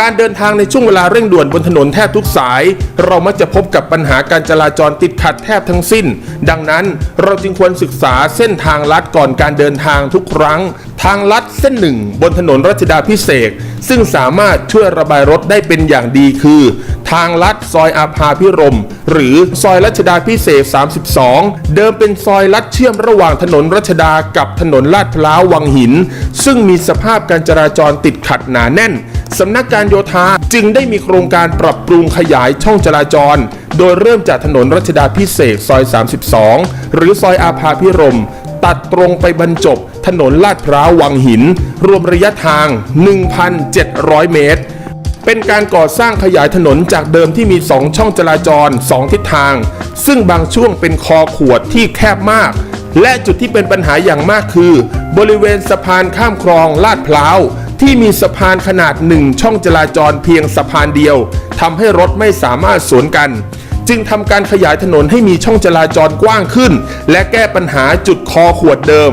การเดินทางในช่วงเวลาเร่งด่วนบนถนนแทบทุกสาย เรามักจะพบกับปัญหาการจราจรติดขัดแทบทั้งสิ้น ดังนั้นเราจึงควรศึกษาเส้นทางลัดก่อนการเดินทางทุกครั้ง ทางลัดเส้นหนึ่งบนถนนรัชดาพิเศษซึ่งสามารถช่วยระบายรถได้เป็นอย่างดีคือ ทางลัดซอยอาภาพิรม หรือซอยรัชดาพิเศษ 32 เดิมเป็นซอยลัดเชื่อมระหว่างถนนรัชดากับถนนลาดพร้าววังหิน ซึ่งมีสภาพการจราจรติดขัดหนาแน่น สำนักการโยธาจึงได้มีโครงการปรับปรุงขยายช่องจราจร โดยเริ่มจากถนนรัชดาพิเศษซอย 32 หรือซอยอาภาพิรม ตัดตรงไปบรรจบ ถนนลาดพร้าววังหิน รวมระยะทาง 1,700 เมตร เป็นการก่อสร้างขยายถนนจากเดิมที่มี 2 ช่องจราจร 2 ทิศทาง ซึ่งบางช่วงเป็นคอขวดที่แคบมากและจุดที่เป็นปัญหาอย่างมากคือ บริเวณสะพานข้ามคลองลาดพร้าว ที่มีสะพานขนาดหนึ่งช่องจราจรเพียงสะพานเดียวทำให้รถไม่สามารถสวนกัน จึงทำการขยายถนนให้มีช่องจราจรกว้างขึ้น และแก้ปัญหาจุดคอขวดเดิม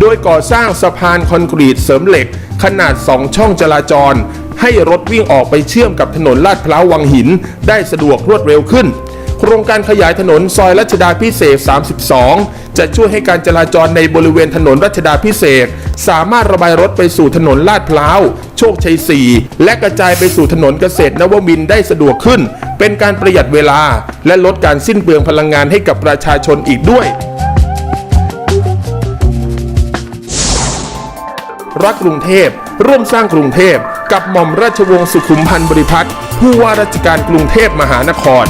โดยก่อสร้างสะพานคอนกรีตเสริมเหล็ก ขนาด 2 ช่องจราจร ให้รถวิ่งออกไปเชื่อมกับถนนลาดพร้าววังหิน ได้สะดวกรวดเร็วขึ้น ครงการขยายถนนซอยรัชดาพิเศษ 32 จะช่วยให้การจราจรในบริเวณถนนรัชดาพิเศษ สามารถระบายรถไปสู่ถนนลาดพร้าว โชคชัย 4 และกระจายไปสู่ถนนเกษตรนวมินได้สะดวกขึ้น เป็นการประหยัดเวลา และลดการสิ้นเปลืองพลังงานให้กับประชาชนอีกด้วย รักกรุงเทพ ร่วมสร้างกรุงเทพ กับหม่อมราชวงศ์สุขุมพันธ์บริพัตรผู้ว่าราชการกรุงเทพมหานคร